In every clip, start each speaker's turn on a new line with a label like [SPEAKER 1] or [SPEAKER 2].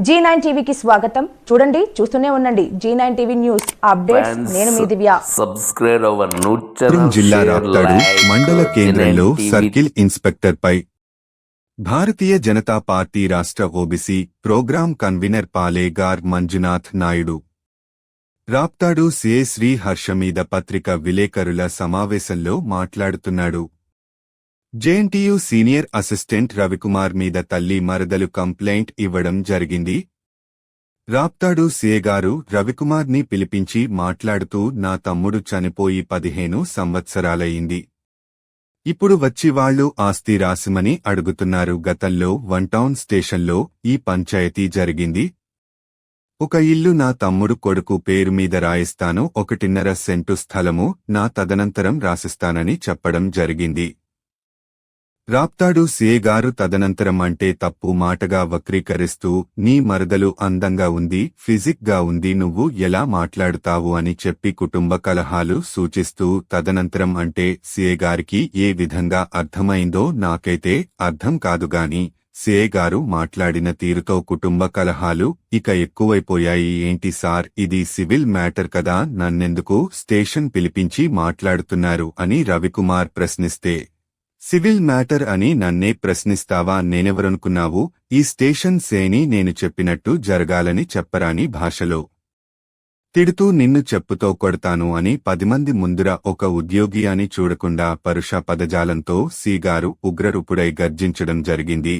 [SPEAKER 1] G nine టీవీకి స్వాగతం. చూడండి చూస్తూనే ఉండండి. Z nine TV news updates నేను మీ దివ్య.
[SPEAKER 2] సబ్స్క్రైబ్ అవర్ ఛానల్
[SPEAKER 3] జిల్లా రాప్తాడు మండల కేంద్రంలో. సర్కిల్ ఇన్స్పెక్టర్ పై. భారతీయ జనతా పార్టీ రాష్ట్ర OBC program convener Palegar Manjunath Naidu. Raptadu CA Shri Harsha మీద పత్రిక విలేకరుల సమావేశంలో మాట్లాడుతున్నాడు. జేఎన్టీయూ సీనియర్ అసిస్టెంట్ రవికుమార్ మీద తల్లి మరదలు కంప్లైంట్ ఇవ్వడం జరిగింది. రాప్తాడు సీఏగారు రవికుమార్ని పిలిపించి మాట్లాడుతూ నా తమ్ముడు చనిపోయి పదిహేను సంవత్సరాలయ్యింది. ఇప్పుడు వచ్చి వాళ్ళు ఆస్తి రాసిమని అడుగుతున్నారు. గతంలో వన్టౌన్ స్టేషన్లో ఈ పంచాయతీ జరిగింది. ఒక ఇల్లు నా తమ్ముడు కొడుకు పేరు మీద రాయిస్తాను. ఒకటిన్నర సెంటు స్థలము నా తదనంతరం రాసిస్తానని చెప్పడం జరిగింది. రాప్తాడు సిఏ గారు తదనంతరం అంటే తప్పు మాటగా వక్రీకరిస్తూ నీ మరదలు అందంగా ఉంది ఫిజిక్గా ఉంది నువ్వు ఎలా మాట్లాడుతావు అని చెప్పి కుటుంబ కలహాలు సూచిస్తూ తదనంతరం అంటే సిఏ గారికి ఏ విధంగా అర్థమైందో నాకైతే అర్థం కాదుగాని సిఏ గారు మాట్లాడిన తీరుతో కుటుంబ కలహాలు ఇక ఎక్కువైపోయాయి. ఏంటి సార్ ఇది సివిల్ మ్యాటర్ కదా నన్నెందుకు స్టేషన్ పిలిపించి మాట్లాడుతున్నారు అని రవికుమార్ ప్రశ్నిస్తే సివిల్ మ్యాటర్ అని నన్నే ప్రశ్నిస్తావా నేనెవరనుకున్నావు? ఈ స్టేషన్ సేని నేను చెప్పినట్టు జరగాలని చెప్పరాని భాషలో. తిడుతూ నిన్ను చెప్పుతో కొడతాను అని పదిమంది ముందుర ఒక ఉద్యోగి అని చూడకుండా పరుష పదజాలంతో సీగారు ఉగ్రరూపుడై గర్జించడం జరిగింది.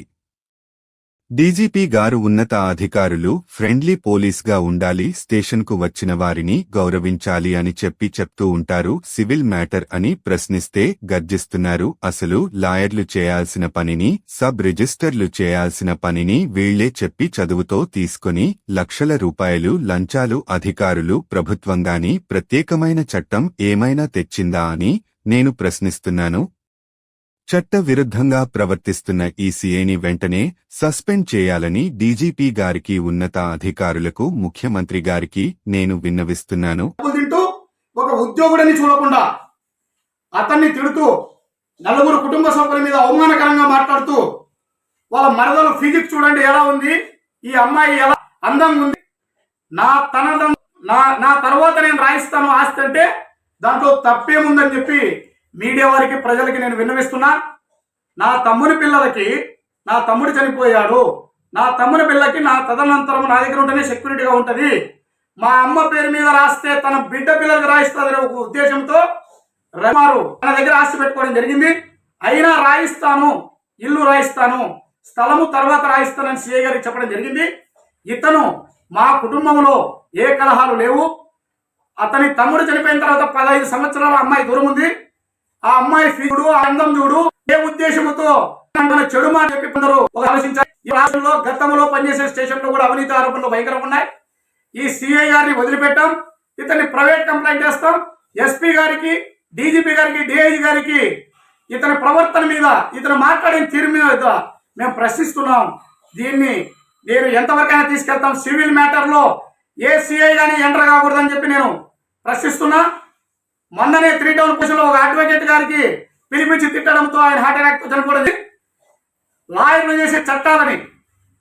[SPEAKER 3] డీజీపీ గారు ఉన్నత అధికారులు ఫ్రెండ్లీ పోలీస్గా ఉండాలి స్టేషన్కు వచ్చిన వారిని గౌరవించాలి అని చెప్పి చెప్తూ ఉంటారు సివిల్ మ్యాటర్ అని ప్రశ్నిస్తే గర్జిస్తున్నారు అసలు లాయర్లు చేయాల్సిన పనిని సబ్ రిజిస్టర్లు చేయాల్సిన పనిని వీళ్ళే చెప్పి చదువుతో తీసుకుని లక్షల రూపాయలు లంచాలు అధికారులు ప్రభుత్వంగాని ప్రత్యేకమైన చట్టం ఏమైనా తెచ్చిందా అని నేను ప్రశ్నిస్తున్నాను చట్ట విరుద్ధంగా ప్రవర్తిస్తున్న ఈ వెంటనే సస్పెండ్ చేయాలని డీజీపీ గారికి ఉన్నత అధికారులకు ముఖ్యమంత్రి గారికి నేను విన్నవిస్తున్నాను.
[SPEAKER 4] ఒక ఉద్యోగుడని చూడకుండా అతన్ని తిడుతూ నలుగురు కుటుంబ సభ్యుల మీద అవమానకరంగా మాట్లాడుతూ వాళ్ళ మరదలు ఫిజిక్స్ చూడండి ఎలా ఉంది? ఈ అమ్మాయి ఎలా అందంగా ఉంది? నా తనదం నా నా తర్వాత నేను రాయిస్తాను ఆస్తి అంటే దాంట్లో తప్పేముందని చెప్పి మీడియా వారికి ప్రజలకి నేను విన్నవిస్తున్నా నా తమ్ముని పిల్లలకి నా తమ్ముడు చనిపోయాడు. నా తమ్ముని పిల్లకి నా తదనంతరం నా దగ్గర ఉంటేనే సెక్యూరిటీగా ఉంటుంది. మా అమ్మ పేరు మీద రాస్తే తన బిడ్డ పిల్లలకు రాయిస్తుందనే ఒక ఉద్దేశంతో రమారు తన దగ్గర ఆస్తి పెట్టుకోవడం జరిగింది. అయినా రాయిస్తాను ఇల్లు రాయిస్తాను స్థలము తర్వాత రాయిస్తానని సిఐ గారికి చెప్పడం జరిగింది. ఇతను మా కుటుంబంలో ఏ కలహాలు లేవు. అతని తమ్ముడు చనిపోయిన తర్వాత పదహైదు సంవత్సరాల అమ్మాయి దూరం ఉంది. ఆ అమ్మాయి ఫీజుడు ఆ అందం చూడు ఏ ఉద్దేశంతో మన చెడు మాట చెప్పి కొందరు ఒక ఆలోచించారు. ఈ రాష్ట్రంలో గతంలో పనిచేసే స్టేషన్లో కూడా అవినీతి ఆరోపణలు భయంకరంగా ఉన్నాయి. ఈ సిఐ గారిని వదిలిపెట్టాం ఇతన్ని ప్రైవేట్ కంప్లైంట్ చేస్తాం. ఎస్పీ గారికి డీజీపీ గారికి డిఐజీ గారికి ఇతని ప్రవర్తన మీద ఇతను మాట్లాడిన తీరు మీద మేము ప్రశ్నిస్తున్నాం. దీన్ని నేను ఎంతవరకైనా తీసుకెళ్తాం. సివిల్ మ్యాటర్లో ఏ సిఐ కానీ ఎంటర్ కాకూడదని చెప్పి నేను ప్రశ్నిస్తున్నా. మొన్ననే త్రీ టౌన్ పోలీసులో ఒక అడ్వకేట్ గారికి పిలిపించి తిట్టడంతో ఆయన హార్ట్ అటాక్ చనిపోయింది లాయర్లు చేసే చట్టాలని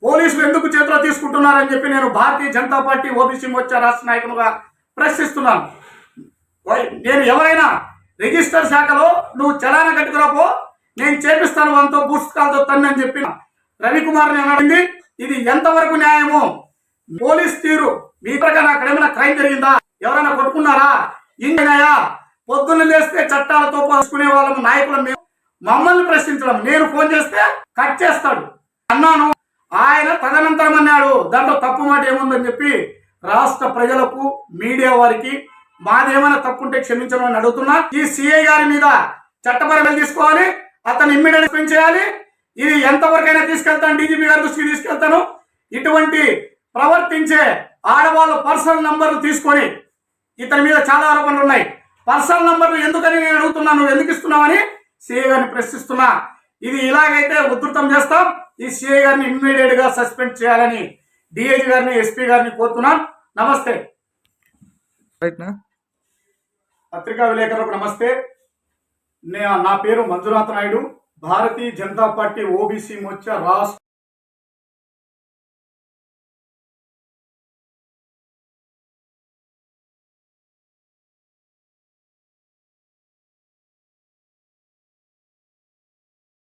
[SPEAKER 4] పోలీసులు ఎందుకు చేతిలో తీసుకుంటున్నారని చెప్పి నేను భారతీయ జనతా పార్టీ ఓబీసీ మోర్చా రాష్ట్ర నాయకులుగా ప్రశ్నిస్తున్నాను. నేను ఎవరైనా రిజిస్టర్ శాఖలో నువ్వు చలాన కట్టుకురాపో నేను చేపిస్తాను అంతో పుస్తకాలతో తన్ని అని చెప్పిన రవికుమార్ నేను అడిగింది ఇది ఎంతవరకు న్యాయము? పోలీస్ తీరు మీ ప్రకారం అక్కడ ఏమైనా క్రైమ్ జరిగిందా? ఎవరైనా కొట్టుకున్నారా? ఇండినాయా పొద్దున్న లేస్తే చట్టాలతో పోసుకునే వాళ్ళము నాయకులం మేము. మమ్మల్ని ప్రశ్నించడం. నేను ఫోన్ చేస్తే కట్ చేస్తాడు. అన్నాను ఆయన తదనంతరం అన్నాడు దాంట్లో తప్పు మాట ఏముందని చెప్పి రాష్ట్ర ప్రజలకు మీడియా వారికి మాదేమైనా తప్పుంటే క్షమించడం అని అడుగుతున్నా. ఈ సిఐ గారి మీద చట్టపరమైన తీసుకోవాలి అతను ఇమ్మీడియట్ చేయాలి. ఇది ఎంతవరకైనా తీసుకెళ్తాను డీజీపీ గారి దృష్టికి తీసుకెళ్తాను. ఇటువంటి ప్రవర్తించే ఆడవాళ్ళ పర్సనల్ నంబర్లు తీసుకొని ఇతని మీద చాలా ఆరోపణలు ఉన్నాయి. పర్సనల్ నంబర్లు ఎందుకని నేను అడుగుతున్నాను? నువ్వు ఎందుకు ఇస్తున్నావని సిఐ గారిని ప్రశ్నిస్తున్నా. ఇది ఇలాగైతే ఉధృతం చేస్తాం. ఈ సిఐ గారిని ఇమ్మీడియట్గా సస్పెండ్ చేయాలని డిఐజీ గారిని ఎస్పీ గారిని కోరుతున్నాను నమస్తే. పత్రికా విలేకరులకు నమస్తే. నా పేరు మంజునాథ్ నాయుడు. భారతీయ జనతా పార్టీ ఓబీసీ మోర్చా రాష్ట్ర